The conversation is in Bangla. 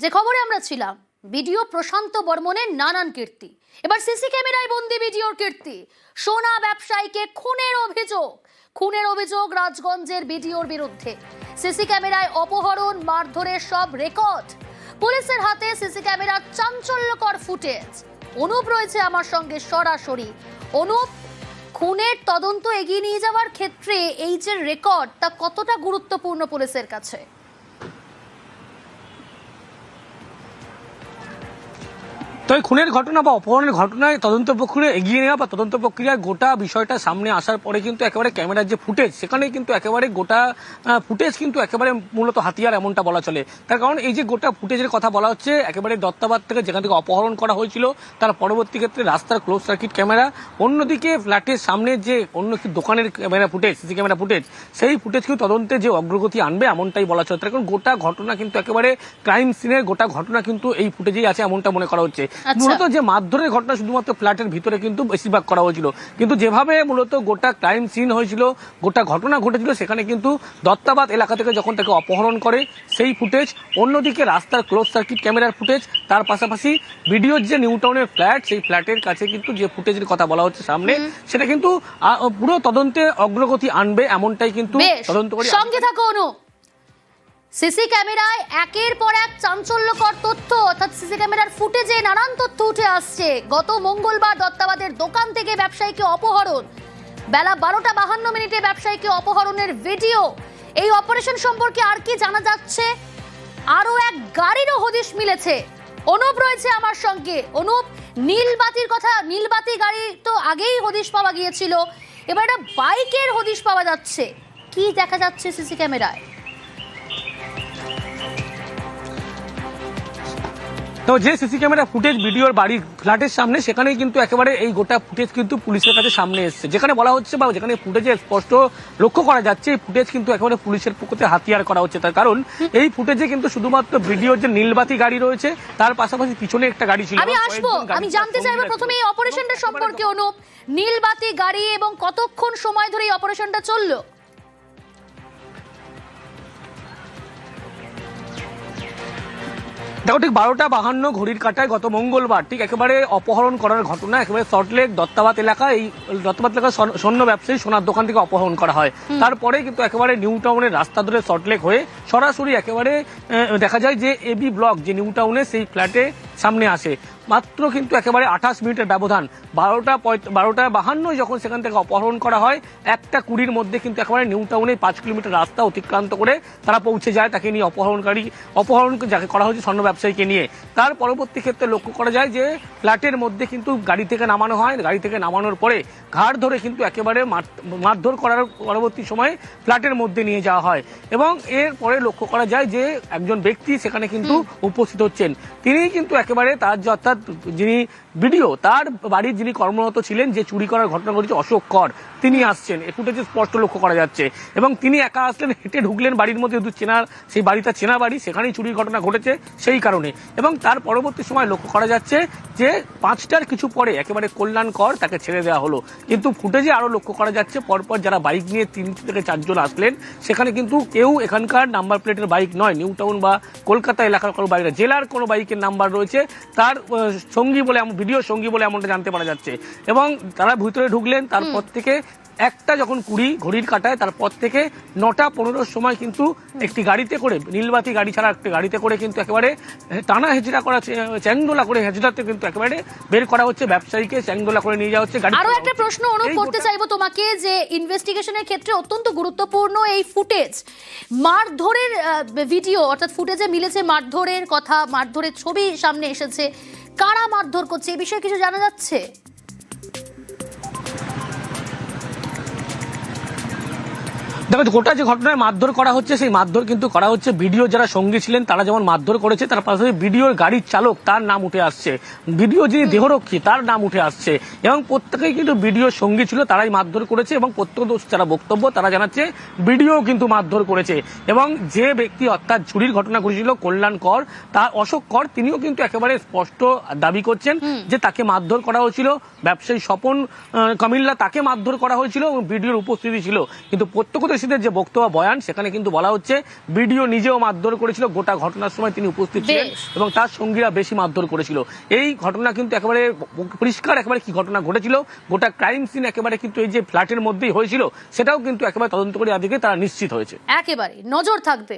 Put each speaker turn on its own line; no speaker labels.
যে খবরে আমরা ছিলাম ভিডিও প্রশান্ত বর্মনের নানান কীর্তি। এবার সিসি ক্যামেরায় বন্দি ভিডিওর কীর্তি। সোনা ব্যবসায়ীকে খুনের অভিযোগ। খুনের অভিযোগ রাজগঞ্জের ভিডিওর বিরুদ্ধে। সিসি ক্যামেরায় অপহরণ, মারধরের সব রেকর্ড। পুলিশের হাতে সিসি ক্যামেরার চাঞ্চল্যকর ফুটেজ। অনুপ রয়েছে আমার সঙ্গে সরাসরি। অনুপ, খুনের তদন্ত এগিয়ে নিয়ে যাওয়ার ক্ষেত্রে এই যে রেকর্ড, তা কতটা গুরুত্বপূর্ণ পুলিশের কাছে?
তবে খুনের ঘটনা বা অপহরণের ঘটনায় তদন্ত প্রক্রিয়া এগিয়ে নেওয়া বা তদন্ত প্রক্রিয়ায় গোটা বিষয়টা সামনে আসার পরে কিন্তু একেবারে ক্যামেরার যে ফুটেজ সেখানে কিন্তু একেবারে গোটা ফুটেজ কিন্তু একেবারে মূলত হাতিয়ার এমনটা বলা চলে। তার কারণ এই যে গোটা ফুটেজের কথা বলা হচ্ছে, একেবারে দত্তাবাদ থেকে যেখান থেকে অপহরণ করা হয়েছিল, তার পরবর্তী ক্ষেত্রে রাস্তার ক্লোজ সার্কিট ক্যামেরা। অন্যদিকে ফ্ল্যাটের সামনে যে অন্য একটি দোকানের camera footage, CC camera footage, সেই ফুটেজকেও তদন্তে যে অগ্রগতি আনবে এমনটাই বলা চলে। তার কারণ গোটা ঘটনা কিন্তু একেবারে ক্রাইম সিনের গোটা ঘটনা কিন্তু এই ফুটেজেই আছে এমনটা মনে করা হচ্ছে। মূলত যে মারধরের ঘটনা শুধুমাত্র ফ্ল্যাটের ভিতরে কিন্তু বেশিরভাগ করা হয়েছিল। কিন্তু যেভাবে মূলত গোটা ক্রাইম সিন হয়েছিল গোটা ঘটনা ঘটেছিল সেখানে কিন্তু দত্তাবাদ এলাকা থেকে যখন তাকে অপহরণ করে সেই ফুটেজ অন্যদিকে রাস্তার ক্লোজ সার্কিট ক্যামেরার ফুটেজ তার পাশাপাশি ভিডিওর যে নিউ টাউনের ফ্ল্যাট সেই ফ্ল্যাটের কাছে কিন্তু যে ফুটেজের কথা বলা হচ্ছে সামনে সেটা কিন্তু পুরো তদন্তে অগ্রগতি আনবে এমনটাই কিন্তু তদন্ত করে
সঙ্গে থাকো অনু। সিসি ক্যামেরায় একের পর এক চাঞ্চল্যকর তথ্য, অর্থাৎ সিসি ক্যামেরার ফুটেজে নানান তথ্য উঠে আসছে। গত মঙ্গলবার দত্তাবাদের দোকান থেকে ব্যবসায়ীকে অপহরণ। বেলা বারোটা বাহান্ন মিনিটে ব্যবসায়ীকে অপহরণের ভিডিও। এই অপারেশন সম্পর্কে আর কি জানা যাচ্ছে? আরও এক গাড়িরও হদিশ মিলেছে। অনুপ রয়েছে আমার সঙ্গে। অনুপ, নীলবাতির কথা, নীলবাতি গাড়ি তো আগেই হদিশ পাওয়া গিয়েছিল। এবার একটা বাইকের হদিশ পাওয়া যাচ্ছে। কি দেখা যাচ্ছে সিসি ক্যামেরায়?
তো যে সিসি ক্যামেরা ফুটেজ ভিডিওর বাড়ির ফ্ল্যাটের সামনে সেখানেই কিন্তু একেবারে এই গোটা ফুটেজ কিন্তু পুলিশের কাছে সামনে এসছে। যেখানে বলা হচ্ছে বা যেখানে ফুটেজে স্পষ্ট লক্ষ্য করা যাচ্ছে এই ফুটেজ কিন্তু একেবারে পুলিশের পক্ষতে হাতিয়ার করা হচ্ছে। তার কারণ এই ফুটেজে কিন্তু শুধুমাত্র ভিডিওর যে নীলবাতি গাড়ি রয়েছে তার পাশাপাশি পিছনে একটা গাড়ি ছিল।
আমি আসব আমি জানতে চাইব প্রথমে এই অপারেশনটা সম্পর্কে অনুপ। নীলবাতি গাড়ি এবং কতক্ষণ সময় ধরে এই অপারেশনটা চলল?
দেখো ঠিক বারোটা বাহান্ন ঘড়ির কাটায় গত মঙ্গলবার ঠিক একেবারে অপহরণ করার ঘটনা একেবারে সল্টলেক দত্তাবাদ এলাকা এই দত্তাবাদ এলাকার স্বর্ণ- স্বর্ণ ব্যবসায়ী সোনার দোকান থেকে অপহরণ করা হয়। তারপরে কিন্তু একেবারে নিউ টাউনের রাস্তা ধরে সল্টলেক হয়ে সরাসরি একেবারে দেখা যায় যে এবি ব্লক যে নিউ টাউনে সেই ফ্ল্যাটে সামনে আসে। মাত্র কিন্তু একেবারে আঠাশ মিনিটের ব্যবধান। বারোটা পঁয়ত- বারোটা বাহান্ন যখন সেখান থেকে অপহরণ করা হয় একটা কুড়ির মধ্যে কিন্তু একেবারে নিউ টাউনে পাঁচ কিলোমিটার রাস্তা অতিক্রান্ত করে তারা পৌঁছে যায় তাকে নিয়ে অপহরণকারী অপহরণ যাকে করা হয়েছে স্বর্ণ ব্যবসায়ীকে নিয়ে। তার পরবর্তী ক্ষেত্রে লক্ষ্য করা যায় যে ফ্ল্যাটের মধ্যে কিন্তু গাড়ি থেকে নামানো হয়। গাড়ি থেকে নামানোর পরে ঘাড় ধরে কিন্তু একেবারে মার- মারধর করার পরবর্তী সময়ে ফ্ল্যাটের মধ্যে নিয়ে যাওয়া হয়। এবং এর পরে লক্ষ্য করা যায় যে একজন ব্যক্তি সেখানে কিন্তু উপস্থিত হচ্ছেন। তিনি কিন্তু একেবারে তার অর্থাৎ যিনি ভিডিও তার বাড়ির যিনি কর্মরত ছিলেন, যে চুরি করার ঘটনা ঘটেছে, অশোক কর, তিনি আসছেন। এ ফুটেজে স্পষ্ট লক্ষ্য করা যাচ্ছে। এবং তিনি একা আসলেন, হেঁটে ঢুকলেন বাড়ির মধ্যে, যেহেতু চেনার সেই বাড়িটা চেনা বাড়ি, সেখানেই চুরির ঘটনা ঘটেছে, সেই কারণে। এবং তার পরবর্তী সময় লক্ষ্য করা যাচ্ছে যে, পাঁচটার কিছু পরে একেবারে কল্যাণ কর তাকে ছেড়ে দেওয়া হলো। কিন্তু ফুটেজে আরও লক্ষ্য করা যাচ্ছে, পরপর যারা বাইক নিয়ে তিন থেকে চারজন আসলেন, সেখানে কিন্তু কেউ এখানকার নাম্বার প্লেটের বাইক নয় নিউ টাউন বা কলকাতা এলাকার কোনো বাইক জেলার কোনো বাইকের নাম্বার রয়েছে। তার সঙ্গী বলে এমন- ভিডিও সঙ্গী বলে এমনটা জানতে পারা যাচ্ছে। এবং তারা ভিতরে ঢুকলেন তারপর থেকে একটা যখন কুড়ি ঘড়ির কাটায় তারপর থেকে নটা পনেরোর সময় কিন্তু একটি গাড়িতে করে নীলবাতি গাড়ি ছাড়া একটি গাড়িতে করে কিন্তু একেবারে টানা হেঁচড়া করা চ্যাংদোলা করে হেঁচড়াতে কিন্তু একেবারে বের করা হচ্ছে ব্যবসায়ীকে চ্যাংদোলা করে নিয়ে যাওয়া হচ্ছে আরও
একটা প্রশ্ন
এই
করতে চাইব তোমাকে যে ইনভেস্টিগেশনের ক্ষেত্রে অত্যন্ত গুরুত্বপূর্ণ এই ফুটেজ। মারধরের ভিডিও অর্থাৎ ফুটেজে মিলেছে মারধরের কথা মারধরের ছবি সামনে এসেছে। কারা মারধর করছে? এ বিষয়ে কিছু জানা যাচ্ছে?
দেখো গোটা যে ঘটনায় মারধর করা হচ্ছে সেই মারধর কিন্তু করা হচ্ছে ভিডিও যারা সঙ্গী ছিলেন তারা যেমন মারধর করেছে তার পাশাপাশি ভিডিওর গাড়ির চালক তার নাম উঠে আসছে। ভিডিও যিনি দেহরক্ষী তার নাম উঠে আসছে। এবং প্রত্যেকেই কিন্তু ভিডিওর সঙ্গী ছিল তারাই মারধর করেছে এবং প্রত্যেক দোষ যারা বক্তব্য তারা জানাচ্ছে ভিডিও কিন্তু মারধর করেছে। এবং যে ব্যক্তি অর্থাৎ চুরির ঘটনা ঘটেছিল কল্যাণ কর তার অশোক কর তিনিও কিন্তু একেবারে স্পষ্ট দাবি করছেন যে তাকে মারধর করা হয়েছিল। ব্যবসায়ী স্বপন কামিল্লা তাকে মারধর করা হয়েছিল এবং ভিডিওর উপস্থিতি ছিল। কিন্তু প্রত্যক্ষত প্রতিবেশীদের যে বক্তব্য বয়ান সেখানে কিন্তু বলা হচ্ছে বিডিও নিজেও মারধর করেছিল গোটা ঘটনার সময় তিনি উপস্থিত ছিলেন এবং তার সঙ্গীরা বেশি মারধর করেছিল। এই ঘটনা কিন্তু একেবারে পরিষ্কার একেবারে কি ঘটনা ঘটেছিল গোটা ক্রাইম সিন একেবারে কিন্তু এই যে ফ্ল্যাটের মধ্যেই হয়েছিল সেটাও কিন্তু একেবারে তদন্ত করে আদিকে তারা নিশ্চিত হয়েছে।
একেবারে নজর থাকবে।